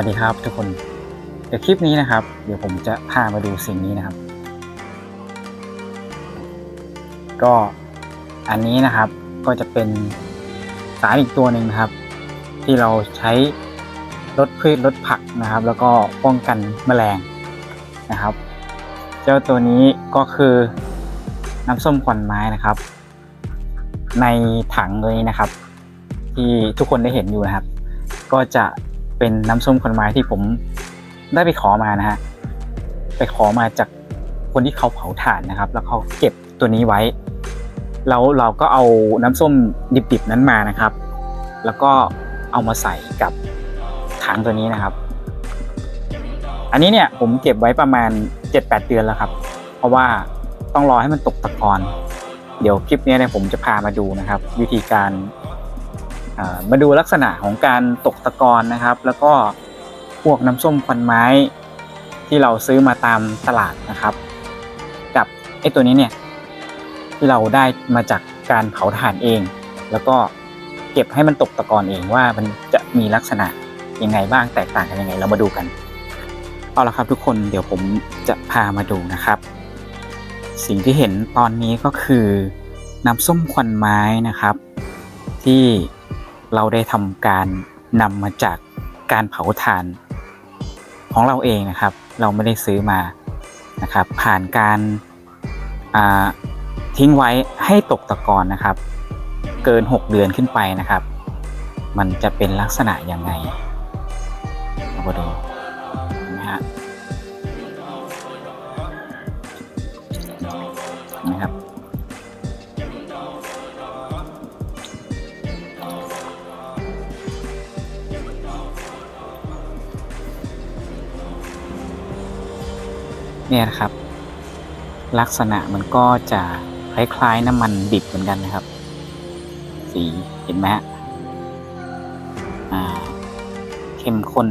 วัสดีครับทุกคนเดี๋ยวคลิปนี้นะครับ เดี๋ยวผมจะพามาดูสิ่งนี้นะครับ ก็อันนี้นะครับก็จะเป็นสารอีกตัวหนึ่งนะครับ ที่เราใช้ลดพืชลดผักนะครับ แล้วก็ป้องกันแมลงนะครับ เจ้าตัวนี้ก็คือน้ำส้มควันไม้นะครับ ในถังเลยนะครับ ที่ทุกคนได้เห็นอยู่นะครับ ก็จะ เป็นน้ำส้มคนไม้ที่ผมได้ไปขอมานะฮะไปขอมาจากคนที่เขาเผาถ่านนะครับ แล้วเขาเก็บตัวนี้ไว้ แล้วเราก็เอาน้ำส้มดิบๆนั้นมานะครับ แล้วก็เอามาใส่กับถังตัวนี้นะครับ อันนี้เนี่ยผมเก็บไว้ประมาณ 7-8 เดือนแล้วครับ เพราะว่าต้องรอให้มันตกตะกอนเดี๋ยวคลิปนี้เนี่ยผมจะพามาดูนะครับ วิธีการ มาดูลักษณะของการตกตะกอนนะครับ แล้วก็พวกน้ำส้มควันไม้ที่เราซื้อมาตามตลาดนะครับ กับไอ้ตัวนี้เนี่ยที่เราได้มาจากการเผาถ่านเอง แล้วก็เก็บให้มันตกตะกอนเองว่ามันจะมีลักษณะยังไงบ้างแตกต่างกันยังไง เรามาดูกัน เอาละครับทุกคนเดี๋ยวผมจะพามาดูนะครับ สิ่งที่เห็นตอนนี้ก็คือน้ำส้มควันไม้นะครับ ที่ เราได้ทำการนำมาจากการเผาถ่านของเราเองนะครับ เราไม่ได้ซื้อมานะครับ ผ่านการาทิ้งไว้ให้ตกตะกอนนะครับ เกิน 6 เดือนขึ้นไปนะครับ มันจะเป็นลักษณะยังไงเรามาดู เนี่ยนะครับ ลักษณะมันก็จะคล้ายๆน้ำมันดิบเหมือนกันนะครับ สีเห็นไหมฮะอ่าเข้มข้น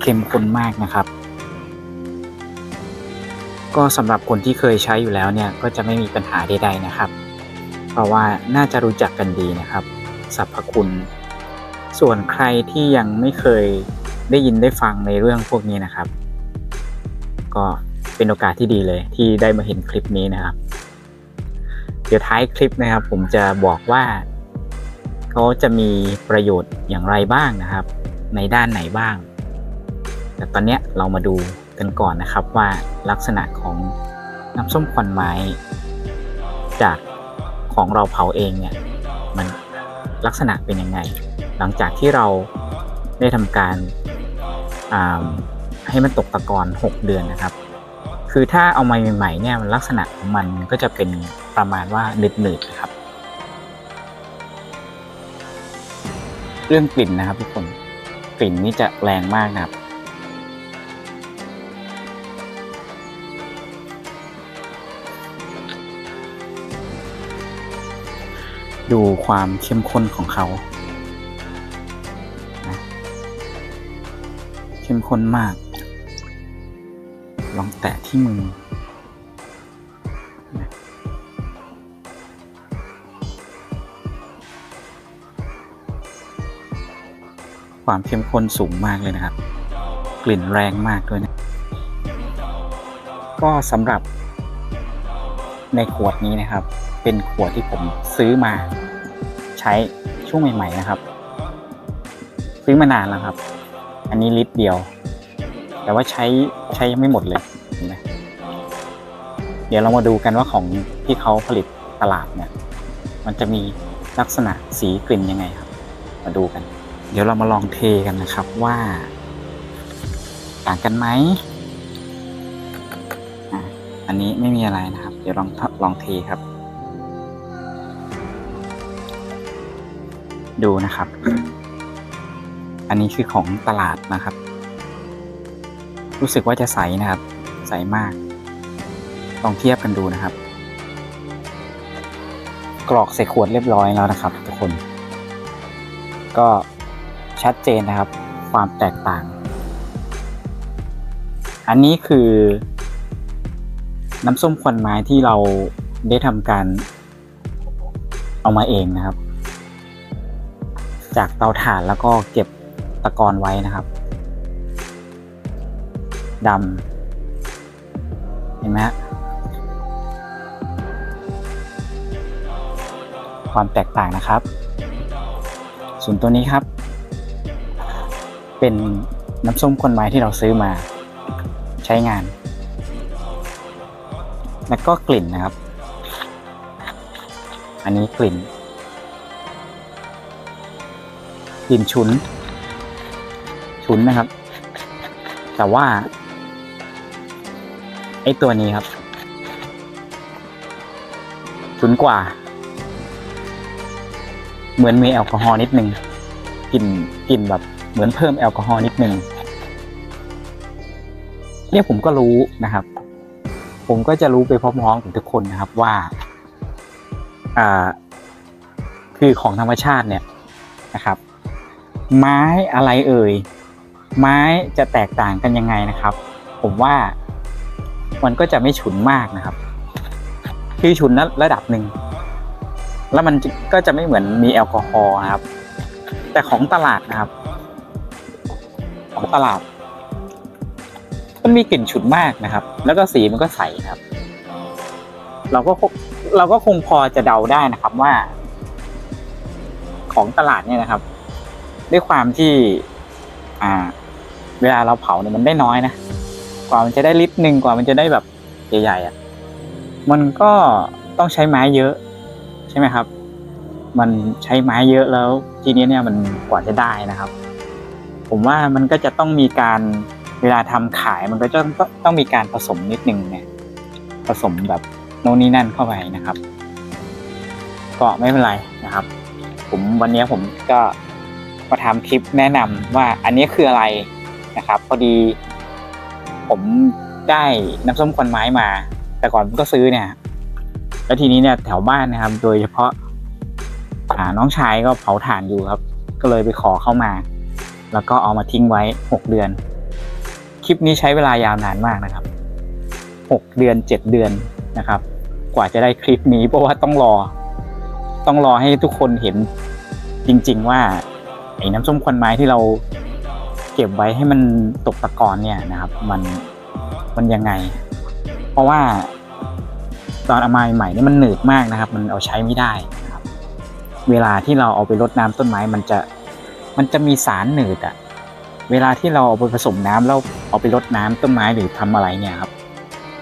เข้มข้นมากนะครับ ก็สำหรับคนที่เคยใช้อยู่แล้วเนี่ยก็จะไม่มีปัญหาใดๆนะครับ เพราะว่าน่าจะรู้จักกันดีนะครับสรรพคุณ ส่วนใครที่ยังไม่เคยได้ยินได้ฟังในเรื่องพวกนี้นะครับ ก็เป็นโอกาสที่ดีเลยที่ได้มาเห็นคลิปนี้นะครับ เดี๋ยวท้ายคลิปนะครับ ผมจะบอกว่าเขาจะมีประโยชน์อย่างไรบ้างนะครับ ในด้านไหนบ้าง แต่ตอนนี้เรามาดูกันก่อนนะครับว่าลักษณะของน้ำส้มควันไม้ จากของเราเผาเองเนี่ย ลักษณะเป็นยังไง หลังจากที่เราได้ทำการาให้มันตกตะกอน 6 เดือนนะครับ คือถ้าเอามาใหม่ๆเนี่ยลักษณะของมันก็จะเป็นประมาณว่าหนืดๆนะครับ เรื่องกลิ่นนะครับทุกคนกลิ่นนี่จะแรงมากนะครับ ดูความเข้มข้นของเขา เข้มข้นมาก ลองแตะที่มือ ความเข้มข้นสูงมากเลยนะครับ กลิ่นแรงมากด้วยนะ ก็สำหรับในขวดนี้นะครับ เป็นขวดที่ผมซื้อมาใช้ช่วงใหม่ๆนะครับ ซื้อมานานแล้วครับ อันนี้ลิตรเดียว แต่ว่าใช้ใช้ยังไม่หมดเลยเห็นไหมเดี๋ยวเรามาดูกันว่าของที่เขาผลิตตลาดเนี่ย มันจะมีลักษณะสีกลิ่นยังไงครับ มาดูกัน เดี๋ยวเรามาลองเทกันนะครับว่า ต่างกันไหมอันนี้ไม่มีอะไรนะครับ เดี๋ยวลองลองเทครับ ดูนะครับ อันนี้คือของตลาดนะครับ รู้สึกว่าจะใสนะครับ ใสมาก ลองเทียบกันดูนะครับ กรอกใส่ขวดเรียบร้อยแล้วนะครับ ทุกคน ก็ชัดเจนนะครับ ความแตกต่าง อันนี้คือ น้ำส้มควันไม้ที่เราได้ทำการเอามาเองนะครับ จากเตาถ่านแล้วก็เก็บตะกอนไว้นะครับดำเห็นไหมฮะความแตกต่างนะครับ ส่วนตัวนี้ครับ เป็นน้ำส้มคนไม้ที่เราซื้อมาใช้งาน แล้วก็กลิ่นนะครับ อันนี้กลิ่น กลิ่นฉุน ฉุนนะครับ แต่ว่าไอตัวนี้ครับ ฉุนกว่า เหมือนมีแอลกอฮอล์นิดนึงกลิ่นกลิ่นแบบเหมือนเพิ่มแอลกอฮอล์นิดนึงเนี่ยผมก็รู้นะครับ ผมก็จะรู้ไปพร้อมๆกับทุกคนนะครับว่าอ่าคือของธรรมชาติเนี่ยนะครับ ไม้อะไรเอ่ย ไม้จะแตกต่างกันยังไงนะครับ ผมว่ามันก็จะไม่ฉุนมากนะครับ คือฉุนระดับหนึ่ง แล้วมันก็จะไม่เหมือนมีแอลกอฮอล์นะครับ แต่ของตลาดนะครับ ของตลาด มันมีกลิ่นฉุนมากนะครับ แล้วก็สีมันก็ใสนะครับ เราก็เราก็คงพอจะเดาได้นะครับว่า ของตลาดเนี่ยนะครับ ด้วยความที่ อ่า เวลาเราเผาเนี่ยมันได้น้อยนะกว่ามันจะได้ลิตรหนึ่งกว่ามันจะได้แบบใหญ่ๆอะ มันก็ต้องใช้ไม้เยอะ ใช่ไหมครับ มันใช้ไม้เยอะแล้ว ทีนี้เนี่ยมันกว่าจะได้นะครับ ผมว่ามันก็จะต้องมีการเวลาทำขายมันก็จะต้องต้องมีการผสมนิดนึงเนี่ยผสมแบบโน่นนี่นั่นเข้าไปนะครับ ก็ไม่เป็นไรนะครับ ผมวันนี้ผมก็ มาทำคลิปแนะนำว่าอันนี้คืออะไรนะครับ พอดี ผมได้น้ำส้มควันไม้มา แต่ก่อนผมก็ซื้อเนี่ย แล้วทีนี้เนี่ยแถวบ้านนะครับ โดยเฉพาะอาน้องชายก็เผาถ่านอยู่ครับ ก็เลยไปขอเข้ามา แล้วก็เอามาทิ้งไว้หกเดือน คลิปนี้ใช้เวลายาวนานมากนะครับหกเดือนเจ็ดเดือนนะครับ กว่าจะได้คลิปนี้เพราะว่าต้องรอ ต้องรอให้ทุกคนเห็นจริง ๆ ว่า ไอ้น้ำส้มควันไม้ที่เราเก็บไว้ให้มันตกตะกอนเนี่ยนะครับ มันมันยังไง เพราะว่าตอนเอามาใหม่นี่มันหนืดมากนะครับ มันเอาใช้ไม่ได้นะครับ เวลาที่เราเอาไปรดน้ำต้นไม้มันจะมันจะมีสารหนืดอะเวลาที่เราเอาไปผสมน้ำแล้วเอาไปรดน้ำต้นไม้หรือทำอะไรเนี่ยครับ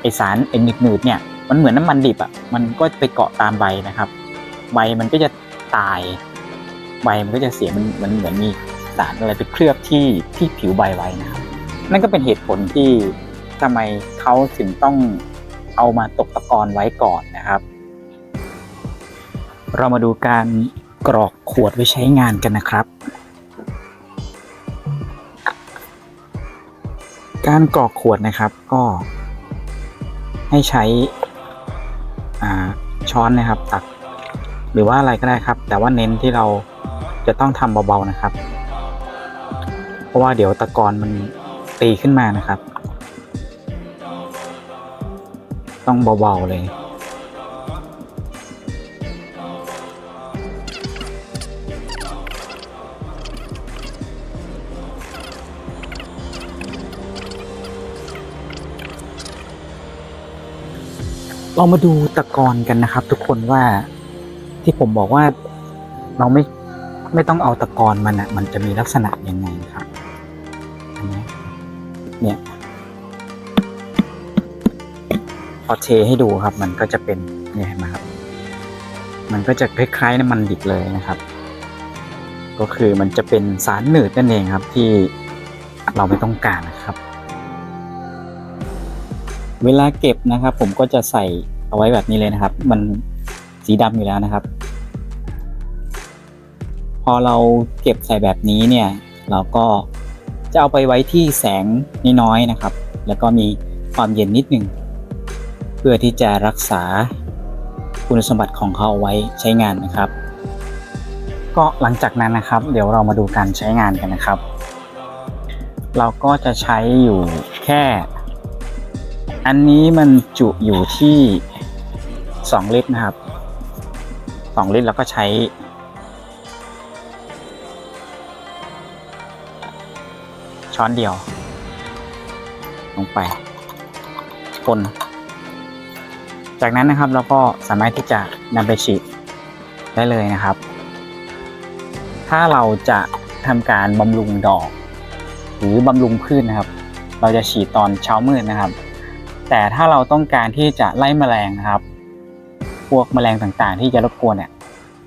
ไอสารไอหนืดๆเนี่ย มันเหมือนน้ำมันดิบอะมันก็ไปเกาะตามใบนะครับ ใบมันก็จะตาย ใบมันก็จะเสียมันมันเหมือนมีสารอะไรไปเคลือบที่ที่ผิวใบไว้นะครับ นั่นก็เป็นเหตุผลที่ทำไมเขาถึงต้องเอามาตกตะกอนไว้ก่อนนะครับ เรามาดูการกรอกขวดไว้ใช้งานกันนะครับ การกรอกขวดนะครับก็ให้ใช้อ่าช้อนนะครับตักหรือว่าอะไรก็ได้ครับ แต่ว่าเน้นที่เรา จะต้องทำเบาๆนะครับ เพราะว่าเดี๋ยวตะกอนมันตีขึ้นมานะครับ ต้องเบาๆเลยเรามาดูตะกอนกันนะครับ ทุกคนว่าที่ผมบอกว่าเราไม่ ไม่ต้องเอาตะกอนมันอะมันจะมีลักษณะยังไงครับอันเนี้เนี่ยพอเทให้ดูครับ มันก็จะเป็นเนี่ยเห็นไหมครับ มันก็จะคล้ายๆน้ำมันดิบเลยนะครับ ก็คือมันจะเป็นสารหนืดนั่นเองครับที่เราไม่ต้องการนะครับ เวลาเก็บนะครับ ผมก็จะใส่เอาไว้แบบนี้เลยนะครับ มันสีดำอยู่แล้วนะครับ พอเราเก็บใส่แบบนี้เนี่ย เราก็จะเอาไปไว้ที่แสงน้อยๆนะครับ แล้วก็มีความเย็นนิดนึงเพื่อที่จะรักษาคุณสมบัติของเขาเอาไว้ใช้งานนะครับ ก็หลังจากนั้นนะครับ เดี๋ยวเรามาดูการใช้งานกันนะครับ เราก็จะใช้อยู่แค่ อันนี้มันจุอยู่ที่ 2 ลิตรนะครับ 2 ลิตรแล้วก็ใช้ ช้อนเดียว ลงไปคนจากนั้นนะครับเราก็สามารถที่จะนำไปฉีดได้เลยนะครับ ถ้าเราจะทำการบำรุงดอก หรือบำรุงพืชนะครับ เราจะฉีดตอนเช้ามืดนะครับ แต่ถ้าเราต้องการที่จะไล่แมลงนะครับ พวกแมลงต่างๆ ที่จะรบกวนเนี่ย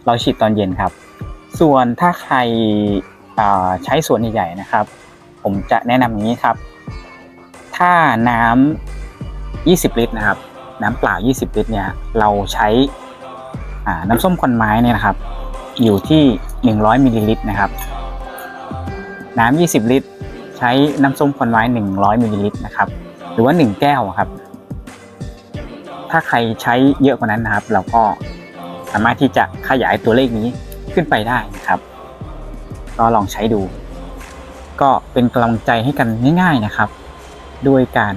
เราฉีดตอนเย็นครับ ส่วนถ้าใครใช้สวนใหญ่ๆนะครับ ผมจะแนะนำอย่างนี้ครับ ถ้าน้ำ20 ลิตรนะครับ น้ำเปล่า 20 ลิตรเนี่ยเราใช้น้ำส้มควันไม้เนี่ยนะครับ อยู่ที่ 100มิลลิลิตรนะครับ น้ำ20 ลิตร ใช้น้ำส้มควันไม้ 100มิลลิลิตรนะครับ หรือว่า 1 แก้วครับ ถ้าใครใช้เยอะกว่านั้นนะครับ เราก็สามารถที่จะขยายตัวเลขนี้ขึ้นไปได้นะครับ ก็ลองใช้ดู ก็เป็นกำลังใจให้กันง่าย ๆนะครับ ด้วยการ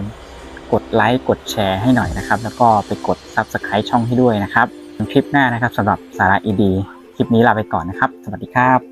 กดไลค์กดแชร์ให้หน่อยนะครับ แล้วก็ไปกด Subscribe ช่องให้ด้วยนะครับคลิปหน้านะครับสำหรับสาระอีดีคลิปนี้ลาไปก่อนนะครับ สวัสดีครับ